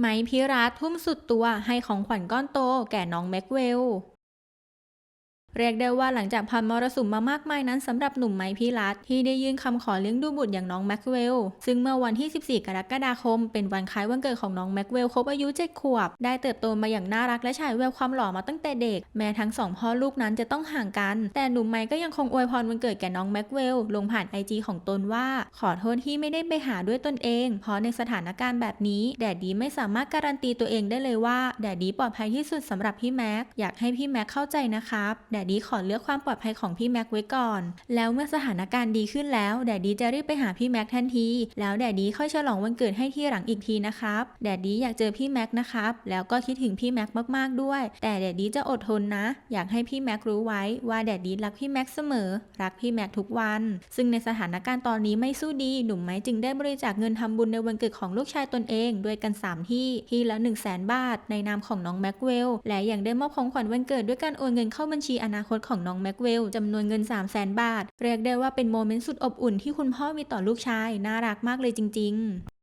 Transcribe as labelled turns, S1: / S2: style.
S1: ไมพิรัตทุ่มสุดตัวให้ของขวัญก้อนโตแก่น้องแม็กเวล เรียกได้ว่าหลังจากผ่านมรสุมมามากมายนั้นสำหรับหนุ่มไมค์พิรัตที่ได้ยื่นคำขอเลี้ยงดูบุตรอย่างน้องแม็กเวล ซึ่งเมื่อวันที่ 14 กรกฎาคม เป็นวันคล้ายวันเกิดของน้องแม็กเวลครบอายุ 7 ขวบ ได้เติบโตมาอย่างน่ารักและฉายแววความหล่อมาตั้งแต่เด็ก แม้ทั้งสองพ่อลูกนั้นจะต้องห่างกัน แต่หนุ่มไมก็ยังคงอวยพรวันเกิดแก่น้องแม็กเวลลงผ่านไอจีของตนว่า ขอโทษที่ไม่ได้ไปหาด้วยตนเอง เพราะในสถานการณ์แบบนี้ แดดดีไม่สามารถการันตีตัวเองได้เลยว่าแดดดีปลอดภัยที่สุดสำหรับพี่แม็กอยากให้พี่แม็กเข้าใจนะครับแดดดดีขอเลือกความปลอดภัยของพี่แม็กไว้ก่อน แล้วเมื่อสถานการณ์ดีขึ้นแล้วแดดดีจะรีบไปหาพี่แม็กทันที แล้วแดดดีค่อยฉลองวันเกิดให้ที่หลังอีกทีนะครับแดดดีอยากเจอพี่แม็กนะครับแล้วก็คิดถึงพี่แม็กมากๆด้วย แต่แดดดีจะอดทนนะ อยากให้พี่แม็กรู้ไว้ว่าแดดดีรักพี่แม็กเสมอ รักพี่แม็กทุกวัน ซึ่งในสถานการณ์ตอนนี้ไม่สู้ดีหนุ่มไม้จึงได้บริจาคเงินทำบุญในวันเกิดของลูกชายตนเองด้วยกัน 3 ที่ที่ละ 1 0 0 0 0แบาท ในนามของน้องแม็กเวลและยังได้มอบของขวัญวันเกิดด้วยการโอนเงินเข้าบัญชีอนนาคตของน้องแม็กเวลจำนวนเงิน 3 0 0แสนบาท เรียกได้ว่าเป็นโมเมนต์สุดอบอุ่นที่คุณพ่อมีต่อลูกชาย น่ารักมากเลยจริง ๆ